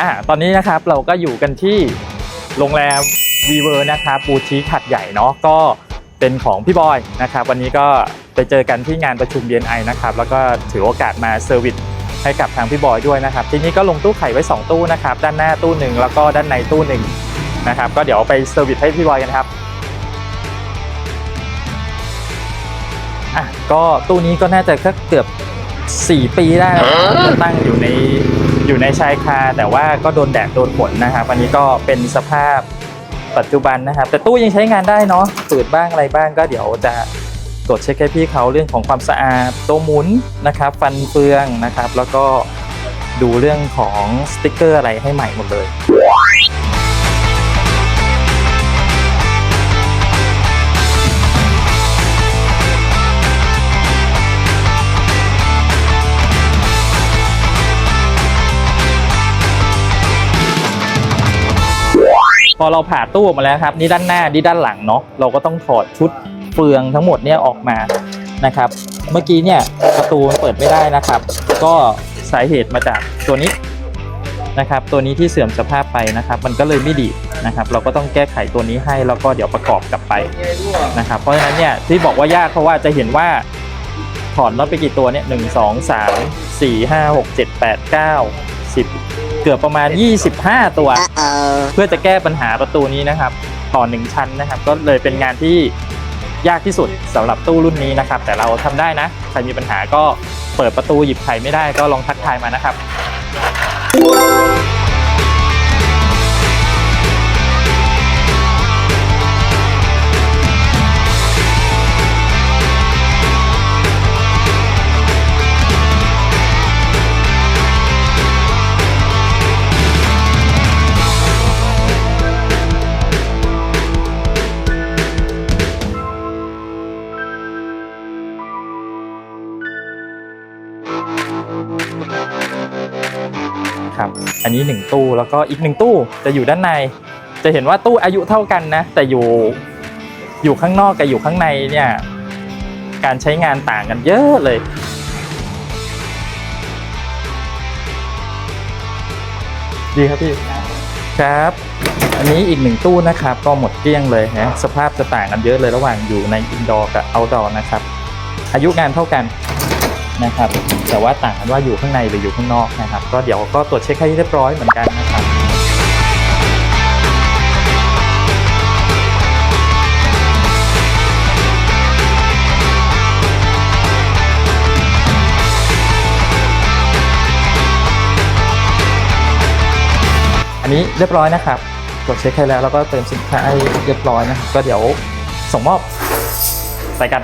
อ่าตอนนี้นะครับเราก็อยู่กันที่โรงแรมวีเวอร์นะครับบูชิขัดใหญ่เนาะก็เป็นของพี่บอยนะครับ วันนี้ก็ไปเจอกันที่งานประชุม BNI นะครับ แล้วก็ถือโอกาสมาเซอร์วิสให้กับทางพี่บอยด้วยนะครับ ที่นี้ก็ลงตู้ไข่ไว้ 2 ตู้นะครับ ด้านหน้าตู้หนึ่งแล้วก็ด้านในตู้หนึ่งนะครับ ก็เดี๋ยวไปเซอร์วิสให้พี่บอยกันครับอะก็ตู้นี้ก็น่าจะก็เกือบ 4 ปีได้แล้วนะครับตั้งอยู่ใน อยู่ในชายคาแต่ว่าก็โดนแดดโดนฝนนะครับอันนี้ก็เป็นสภาพปัจจุบันนะครับ แต่ตู้ยังใช้งานได้เนาะเปิดบ้างอะไรบ้างก็เดี๋ยวจะตรวจเช็คให้พี่เขาเรื่องของความสะอาดตัวหมุนนะครับ ฟันเฟืองนะครับ แล้วก็ดูเรื่องของสติกเกอร์อะไรให้ใหม่หมดเลย พอเราผ่าตู้ออกมาแล้วครับนี่ด้านหน้านี่ด้านหลังเนาะเราก็ต้องถอดชุดเฟืองทั้งหมดเนี่ยออกมานะครับ เมื่อกี้เนี่ยประตูมันเปิดไม่ได้นะครับ ก็สาเหตุมาจากตัวนี้นะครับ ตัวนี้ที่เสื่อมสภาพไปนะครับ มันก็เลยไม่ดีนะครับ เราก็ต้องแก้ไขตัวนี้ให้แล้วก็เดี๋ยวประกอบกลับไปนะครับ เพราะฉะนั้นเนี่ยที่บอกว่ายากเพราะว่าจะเห็นว่าถอดน็อตไปกี่ตัวเนี่ยหนึ่งสองสามสี่ห้าหกเจ็ดแปดเก้า กือบประมาณ 25 ตัว เพื่อจะแก้ปัญหาประตูนี้นะครับ ต่อหนึ่งชั้นนะครับ ก็เลยเป็นงานที่ยากที่สุดสำหรับตู้รุ่นนี้นะครับ แต่เราทำได้นะ ใครมีปัญหาก็เปิดประตูหยิบไข่ไม่ได้ก็ลองทักทายมานะครับ ครับ อันนี้หนึ่งตู้แล้วก็อีกหนึ่งตู้จะอยู่ด้านใน จะเห็นว่าตู้อายุเท่ากันนะ แต่อยู่อยู่ข้างนอกกับอยู่ข้างในเนี่ยการใช้งานต่างกันเยอะเลยดีครับพี่ครับ อันนี้อีกหนึ่งตู้นะครับ ก็หมดเกลี้ยงเลยฮะสภาพจะต่างกันเยอะเลยระหว่างอยู่ในอินดอร์กับเอาท์ดอร์นะครับ อายุงานเท่ากัน นะครับแต่ว่าต่างกันว่าอยู่ข้างในหรืออยู่ข้างนอกนะครับ ก็เดี๋ยวก็ตรวจเช็คให้เรียบร้อยเหมือนกันนะครับอันนี้เรียบร้อยนะครับตรวจเช็คให้แล้วแล้วก็เติมสินค้าให้เรียบร้อยนะครับก็เดี๋ยวส่งมอบไปกัน